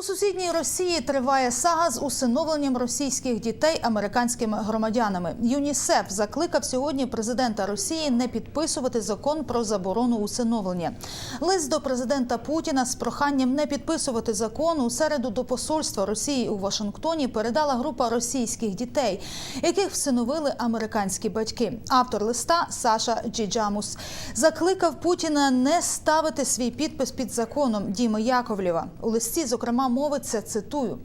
У сусідній Росії триває сага з усиновленням російських дітей американськими громадянами. ЮНІСЕФ закликав сьогодні президента Росії не підписувати закон про заборону усиновлення. Лист до президента Путіна з проханням не підписувати закон у середу до посольства Росії у Вашингтоні передала група російських дітей, яких всиновили американські батьки. Автор листа Саша Джіджамус закликав Путіна не ставити свій підпис під законом Діми Яковлєва. У листі, зокрема, мовиться цитую: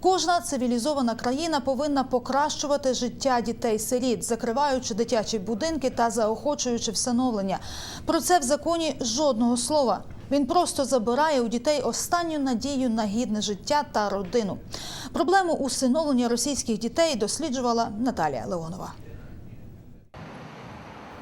кожна цивілізована країна повинна покращувати життя дітей-сиріт, закриваючи дитячі будинки та заохочуючи всиновлення. Про це в законі жодного слова. Він просто забирає у дітей останню надію на гідне життя та родину. Проблему усиновлення російських дітей досліджувала Наталія Леонова.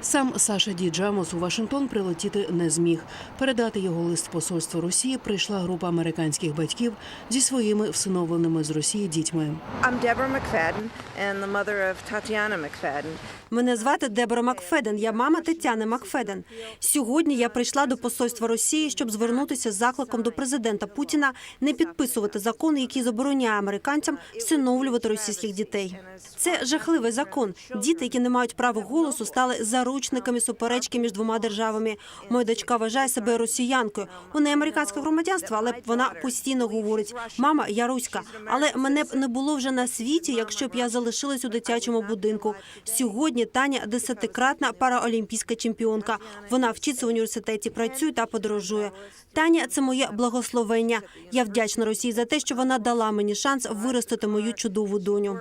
Сам Саша Ді Джамос у Вашингтон прилетіти не зміг. Передати його лист посольства Росії прийшла група американських батьків зі своїми всиновленими з Росії дітьми. I'm Deborah McFadden and the mother of Tatiana McFadden. Мене звати Дебора Макфеден. Я мама Тетяни Макфеден. Сьогодні я прийшла до посольства Росії, щоб звернутися з закликом до президента Путіна не підписувати закон, який забороняє американцям всиновлювати російських дітей. Це жахливий закон. Діти, які не мають права голосу, стали заручниками суперечки між двома державами. Моя дочка вважає себе росіянкою. У неї американське громадянство, але вона постійно говорить: мама, я руська. Але мене б не було вже на світі, якщо б я залишилась у дитячому будинку. Сьогодні Таня десятикратна параолімпійська чемпіонка. Вона вчиться в університеті, працює та подорожує. Таня це моє благословення. Я вдячна Росії за те, що вона дала мені шанс виростити мою чудову доню.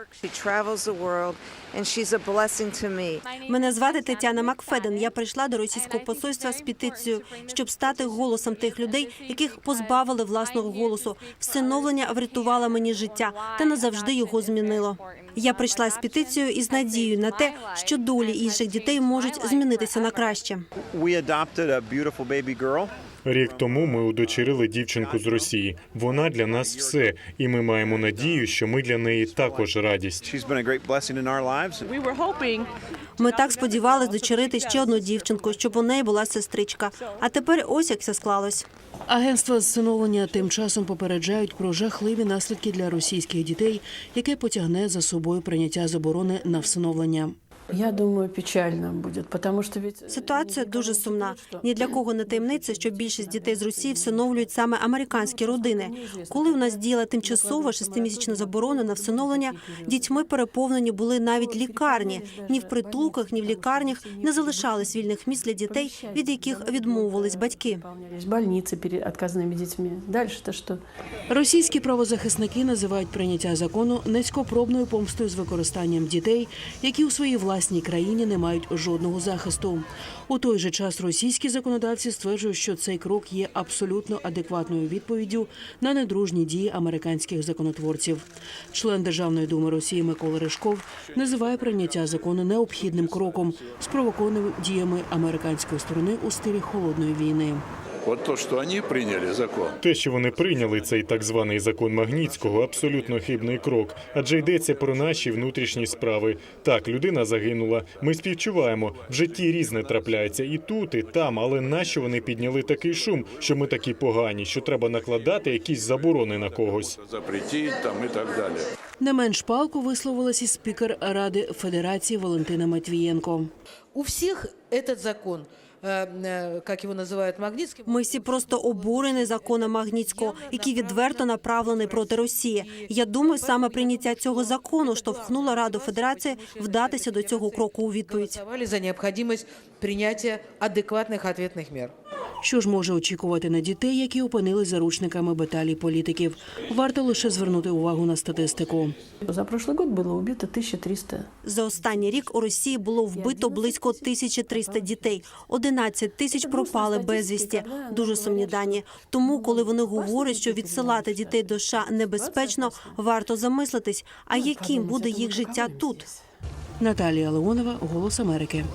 Мене звати Тетяна Макфеден. Я прийшла до російського посольства з петицією, щоб стати голосом тих людей, яких позбавили власного голосу. Всиновлення врятувало мені життя та назавжди його змінило. Я прийшла з петицією і з надією на те, що долі інших дітей можуть змінитися на краще. Рік тому ми удочерили дівчинку з Росії. Вона для нас все, і ми маємо надію, що ми для неї також радість. Ми так сподівались дочерити ще одну дівчинку, щоб у неї була сестричка. А тепер ось як все склалось. Агентства зсиновлення тим часом попереджають про жахливі наслідки для російських дітей, яке потягне за собою прийняття заборони на всиновлення. Я думаю, печально будет, потому что ведь... Ситуація дуже сумна. Ні для кого не таємниця, що більшість дітей з Росії всиновлюють саме американські родини. Коли у нас діяла тимчасова шестимісячна заборона на всиновлення, дітьми переповнені були навіть лікарні. Ні в притулках, ні в лікарнях не залишалось вільних місць для дітей, від яких відмовились батьки. Выполнялись больницы перед отказанными детьми. Дальше-то что? Російські правозахисники називають прийняття закону низькопробною помстою з використанням дітей, які у своїй власній країні не мають жодного захисту. У той же час російські законодавці стверджують, що цей крок є абсолютно адекватною відповіддю на недружні дії американських законотворців. Член Державної думи Росії Микола Ришков називає прийняття закону необхідним кроком, спровокованим діями американської сторони у стилі холодної війни. Вот то, что они приняли закон, Те, що вони прийняли цей так званий закон Магнітського, абсолютно хибний крок, адже йдеться про наші внутрішні справи. Так, людина загинула. Ми співчуваємо. В житті різне трапляється і тут, і там. Але нащо вони підняли такий шум, що ми такі погані, що треба накладати якісь заборони на когось? запретить там и так далее. Не менш палко висловилась і спікер Ради Федерації Валентина Матвієнко. У всех этот закон, э, э, как его называют Магнитским, Ми всі просто обурені законом Магнітського, який відверто направлений проти Росії. Я думаю, саме прийняття цього закону штовхнуло Раду Федерації вдатися до цього кроку у відповідь. голосовали за необходимость принятия адекватных ответных мер. Що ж може очікувати на дітей, які опинились заручниками баталій політиків? Варто лише звернути увагу на статистику. За прошлый год было убито 1300 За останній рік у Росії було вбито близько 1300 дітей. 11 тисяч пропали безвісті. Дуже сумні дані. Тому, коли вони говорять, що відсилати дітей до США небезпечно, варто замислитись, а яким буде їх життя тут. Наталія Леонова, Голос Америки.